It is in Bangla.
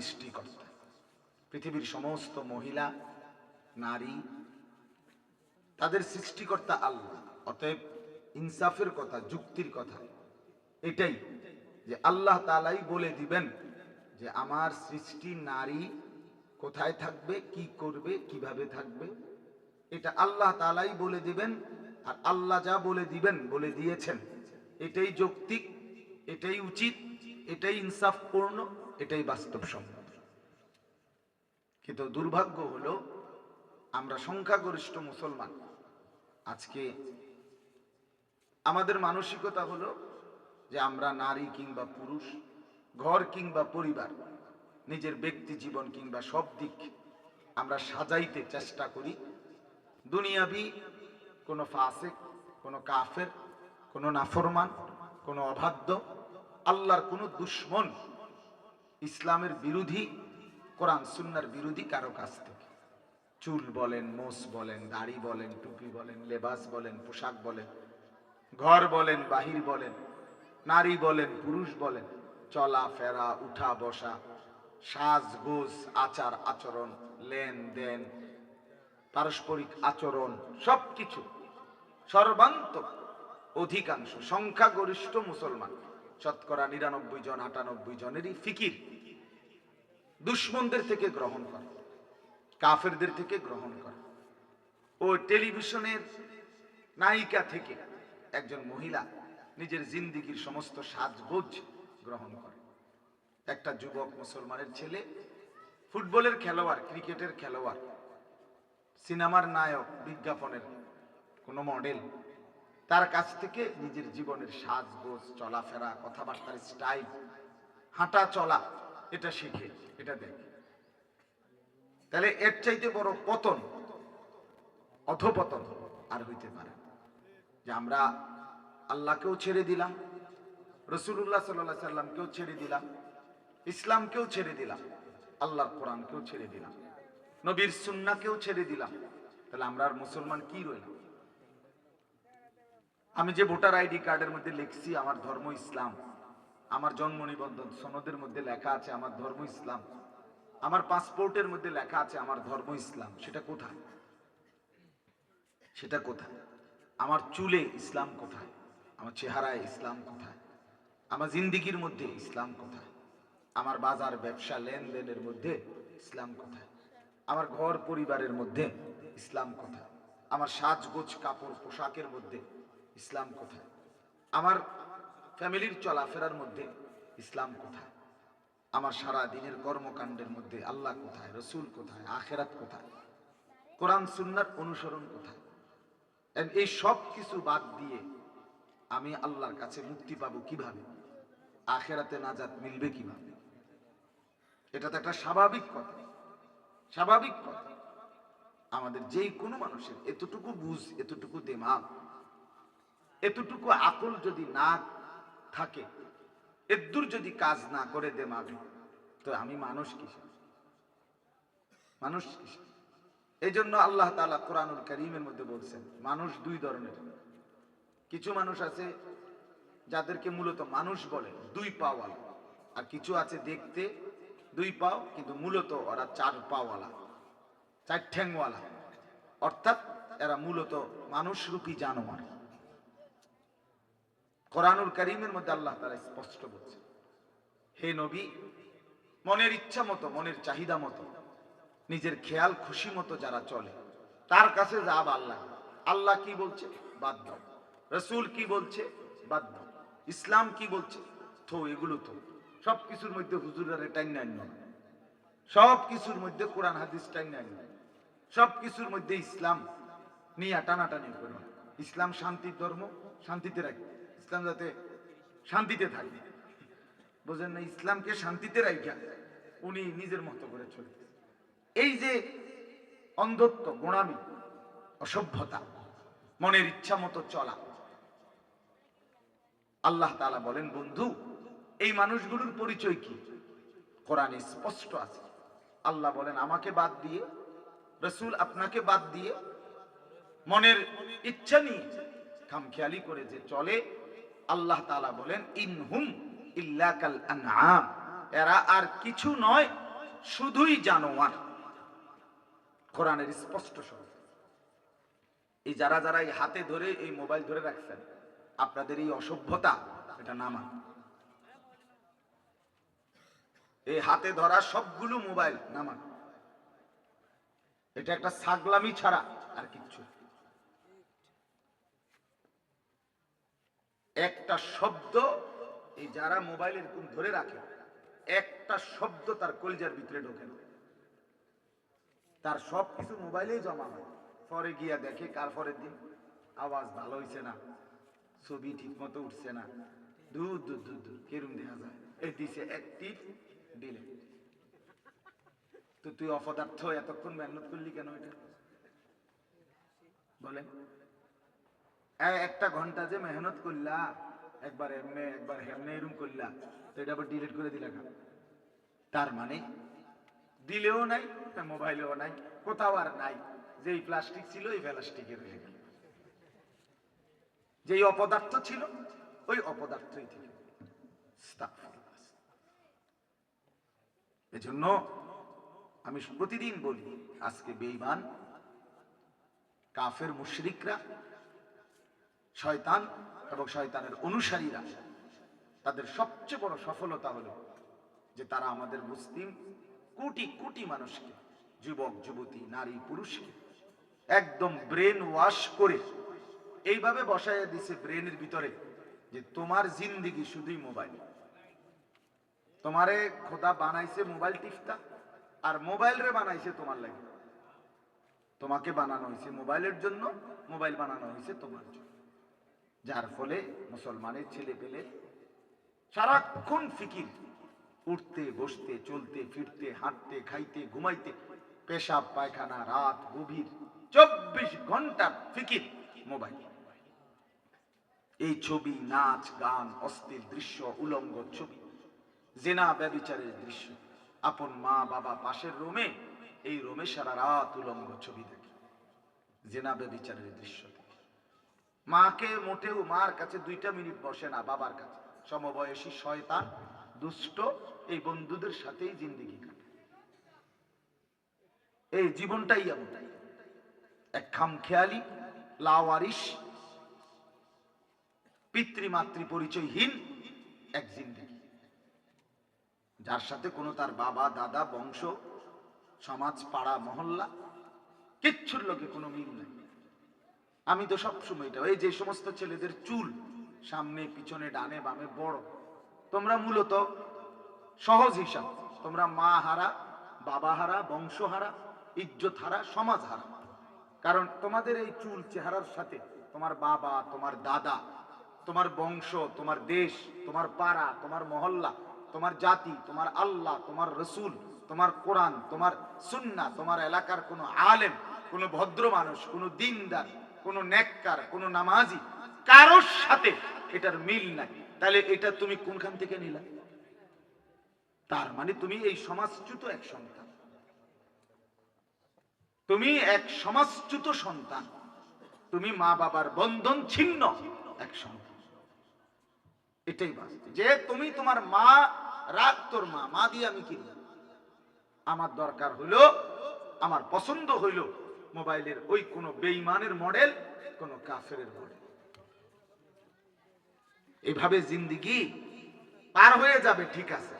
সৃষ্টিকর্তা। পৃথিবীর সমস্ত মহিলা, নারী, তাদের সৃষ্টিকর্তা আল্লাহ। অতএব ইনসাফের কথা, যুক্তির কথা, এটাই যে আল্লাহ তালাই বলে দিবেন যে আমার সৃষ্টি নারী কোথায় থাকবে, কি করবে, কীভাবে থাকবে। এটা আল্লাহ তালাই বলে দিবেন আর আল্লাহ যা বলে দিবেন, বলে দিয়েছেন। এটাই যৌক্তিক, এটাই উচিত, এটাই ইনসাফপূর্ণ। এটাই বাস্তবসম্মত। কিন্তু দুর্ভাগ্য হলো, আমরা সংখ্যাগরিষ্ঠ মুসলমান। আজকে আমাদের মানসিকতা হলো যে আমরা নারী কিংবা পুরুষ, ঘর কিংবা পরিবার, নিজের ব্যক্তি জীবন কিংবা সব দিক আমরা সাজাইতে চেষ্টা করি। দুনিয়াবি কোনো ফাসেক, কোনো কাফের, কোনো নাফরমান, কোনো অবাধ্য, আল্লাহর কোনো দুশ্মন ইসলামের বিরোধী, কোরআন, সুন্নার বিরোধী কারও কাছ থেকে। চুল বলেন মোস বলেন, দাড়ি বলেন, টুপি বলেন, লেবাস বলেন, পোশাক বলেন, ঘর বলেন, বাহির বলেন, নারী বলেন, পুরুষ বলেন, চলা, ফেরা, উঠা, বসা, সাজ, গোজ, আচার, আচরণ, লেনদেন, পারস্পরিক আচরণ, সবকিছু সর্বান্তক অধিকাংশ সংখ্যাগরিষ্ঠ মুসলমান। শতকরা নিরানব্বই জন, আটানব্বই জনেরই ফিকির। দুশ্মনদের থেকে গ্রহণ করে, কাফেরদের থেকে গ্রহণ করে। ও টেলিভিশনের নায়িকা থেকে একজন মহিলা নিজের জিন্দিগির সমস্ত সাজগোজ গ্রহণ করে। একটা যুবক মুসলমানের ছেলে, ফুটবলের খেলোয়াড়, ক্রিকেটের খেলোয়াড়, সিনেমার নায়ক, বিজ্ঞাপনের কোনো মডেল তার কাছ থেকে নিজের জীবনের সাজগোজ, চলাফেরা, কথাবার্তার স্টাইল, হাঁটা, চলা, এটা শিখে, এটা দেখে। তাহলে এর চাইতে বড় পতন, অধপতন আর হইতে পারে যে আমরা আল্লাহকেও ছেড়ে দিলাম রসুল্লাহ সাল্লাহ সাল্লামকেও ছেড়ে দিলাম, ইসলামকেও ছেড়ে দিলাম, আল্লাহর কোরআনকেও ছেড়ে দিলাম, নবীর সুন্নাকেও ছেড়ে দিলাম, তাহলে আমরা আর মুসলমান কি রইলাম? আমি যে ভোটার আইডি কার্ডের মধ্যে লিখছি, আমার ধর্ম ইসলাম। আমার জন্ম নিবন্ধন সনদের মধ্যে লেখা আছে, আমার ধর্ম ইসলাম। আমার পাসপোর্টের মধ্যে লেখা আছে, আমার ধর্ম ইসলাম। সেটা কোথায়? সেটা কোথায়? আমার চুলে ইসলাম কোথায়? আমার চেহারায় ইসলাম কোথায়? আমার জিন্দিগির মধ্যে ইসলাম কোথায়? আমার বাজার, ব্যবসা, লেনদেনের মধ্যে ইসলাম কোথায়? আমার ঘর পরিবারের মধ্যে ইসলাম কোথায়? আমার সাজগোজ, কাপড়, পোশাকের মধ্যে ইসলাম কোথায়? আমার ফ্যামিলির চলাফেরার মধ্যে ইসলাম কোথায়? আমার সারা দিনের কর্মকাণ্ডের মধ্যে আল্লাহ কোথায়? রসুল কোথায়? আখেরাত কোথায়? কোরআন, সুন্নার অনুসরণ কোথায়? এই সব কিছু বাদ দিয়ে আমি আল্লাহর কাছে মুক্তি পাবো কীভাবে? আখেরাতে নাজাত মিলবে কীভাবে? এটা তো একটা স্বাভাবিক কথা। স্বাভাবিক কথা। আমাদের যেই কোনো মানুষের এতটুকু বুঝ, এতটুকু দেমাগ এতটুকু আকল যদি না থাকে, এদ্দুর যদি কাজ না করে দে দেমাগে তো আমি মানুষ কিসে? মানুষ কিসে? এই জন্য আল্লাহ তালা কোরআনুল করিমের মধ্যে বলছেন, মানুষ দুই ধরনের। কিছু মানুষ আছে যাদেরকে মূলত মানুষ বলে, দুই পাওয়ালা। আর কিছু আছে দেখতে দুই পাও, কিন্তু মূলত ওরা চার পাওয়ালা, চার ঠ্যাংওয়ালা। অর্থাৎ এরা মূলত মানুষরূপী জানোয়ার। কোরআনুল করিমের মধ্যে আল্লাহ তারা স্পষ্ট বলছে, হে নবী, মনের ইচ্ছা মতো, মনের চাহিদা মতো, নিজের খেয়াল, খুশি মতো যারা চলে, তার কাছে যা আল্লাহ। আল্লাহ কি বলছে? বাদ দাও। রসুল কি বলছে? বাদ দাও। ইসলাম কি বলছে? থো, এগুলো তো। সব কিছুর মধ্যে হুজুরের টাইম নাই নয় সব কিছুর মধ্যে কোরআন, হাদিস টাইম নাই সব কিছুর মধ্যে ইসলাম নিয়ে টানাটানি করো ইসলাম শান্তির ধর্ম, শান্তিতে রাখে। ইসলাম যাতে শান্তিতে থাকে। বোঝেন না, ইসলামকে শান্তিতে রাখা উনি নিজের মতো করে চলে এই যে অন্ধত্ব, গোড়ামি, অসভ্যতা, মনের ইচ্ছা মতো চলা, আল্লাহ তালা বলেন, বন্ধু, এই মানুষগুলোর পরিচয় কি? কোরআনে স্পষ্ট আছে। আল্লাহ বলেন, আমাকে বাদ দিয়ে, রসুল আপনাকে বাদ দিয়ে, মনের ইচ্ছা নিয়ে খামখেয়ালি করে যে চলে আল্লাহ তাআলা বলেন ইনহুম ইল্লাকাল আনআম। এরা আর কিছু নয়, শুধুই জানোয়ার। কোরআনের স্পষ্ট শব্দ এই যারা যারা এই হাতে ধরে, এই মোবাইল ধরে রাখছেন, আপনাদের এই অসভ্যতা, এটা নামা এই হাতে ধরা সবগুলো মোবাইল নামা এটা একটা ছাগলামি ছাড়া আর কিচ্ছু না। একটা শব্দ এই যারা মোবাইল এরকম ধরে রাখে, একটা শব্দ তার কলিজার ভিতরে ঢোকে না। তার সব কিছু মোবাইলেই জমা হয়। পরে গিয়া দেখে কার পরের দিন আওয়াজ ভালো হইছে না, ছবি ঠিক মতো উঠছে না। দূর দূর দূর দূর, কেরম দেখা যায়? এই দিছে একটিভ দিলে তো তুই অপদার্থ, এতক্ষণ মেহনত করলি কেন এটা? বলেন। একটা ঘণ্টা যে মেহনত করলা, একবার এমনে একবার হেমনে এরম করলা, তো এটা আবার ডিলিট করে দিলা কেন? তার মানে দিলেও নাই মোবাইলেও নাই, কোথাও আর নাই, যেই প্লাস্টিক ছিল এই প্লাস্টিকের রয়ে গেল। যেই অপদার্থ ছিল, ওই অপদার্থই থেকে এজন্য আমি প্রতিদিন বলি, আজকে বেঈমান, কাফের মুশরিকরা শয়তান এবং শয়তানের অনুসারীরা তাদের সবচেয়ে বড় সফলতা হলো যে তারা আমাদের মুসলিম কোটি কোটি মানুষকে, যুবক, যুবতী, নারী, পুরুষকে একদম ব্রেন ওয়াশ করে এইভাবে বসাইয়া দিছে ব্রেনের ভিতরে যে তোমার জিন্দিগি শুধুই মোবাইল। তোমারে খোদা বানাইছে মোবাইল টিপটা আর মোবাইল রে বানাইছে তোমার লাগে। তোমাকে বানানো হয়েছে মোবাইলের জন্য, মোবাইল বানানো হয়েছে তোমার জন্য। যার ফলে মুসলমানের ছেলে পেলে সারাক্ষণ ফিকির। উঠতে, বসতে, চলতে, ফিরতে, হাঁটতে, খাইতে, ঘুমাইতে, পেশাব, পায়খানা, রাত, গভীর, চব্বিশ ঘণ্টা ফিকির মোবাইল। এই ছবি, নাচ, গান, অস্থির দৃশ্য, উলঙ্গ ছবি, জেনা ব্যবিচারের দৃশ্য, আপন মা, বাবা পাশের রোমে, এই রোমে সারা রাত উলঙ্গ ছবি দেখে। জেনা ব্যবিচারের দৃশ্য মাকে মোটেও মার কাছে দুইটা মিনিট বসে না, বাবার কাছে। সমবয়সী শয়তান, দুষ্ট, এই বন্ধুদের সাথেই জিন্দিগি কাটে। এই জীবনটাই এমন। এক খাম খামখেয়ালি লাওয়ারিস পিতৃমাতৃ পরিচয়হীন এক জিন্দিগি। যার সাথে কোনো তার বাবা, দাদা, বংশ, সমাজ, পাড়া, মহল্লা, কিচ্ছুর লোকে কোনো মিল নেই। আমি তো সবসময় এটা এই যে সমস্ত ছেলেদের চুল সামনে, পিছনে, ডানে, বামে বড়। তোমরা মূলত সহজ হিসাব। তোমরা মা হারা, বাবা হারা, বংশ হারা, ইজ্জত হারা, সমাজ হারা। কারণ তোমাদের এই চুল চেহারার সাথে তোমার বাবা, তোমার দাদা, তোমার বংশ, তোমার দেশ, তোমার পাড়া, তোমার মহল্লা, তোমার জাতি, তোমার আল্লাহ, তোমার রসুল, তোমার কোরআন, তোমার সুন্না তোমার এলাকার কোনো আলেম, কোনো ভদ্র মানুষ, কোনো দিনদার কোনো নেককার, কোনো নামাজি কারোর সাথে এটার মিল নাই। তাহলে এটা তুমি কোনখান থেকে নিলা? তার মানে তুমি এই সমাজচ্যুত এক সন্তান। তুমি এক সমাজচ্যুত সন্তান। তুমি মা বাবার বন্ধন ছিন্ন এক সন্তান। এটাই যে তুমি তোমার মা, রাগ তোর মা মা দিয়ে আমি কি? আমার দরকার হইল, আমার পছন্দ হইল মোবাইলের ওই কোন বেইমানের মডেল, কোন কাফের মডেল। এভাবে জিন্দিগি পার হয়ে যাবে, ঠিক আছে।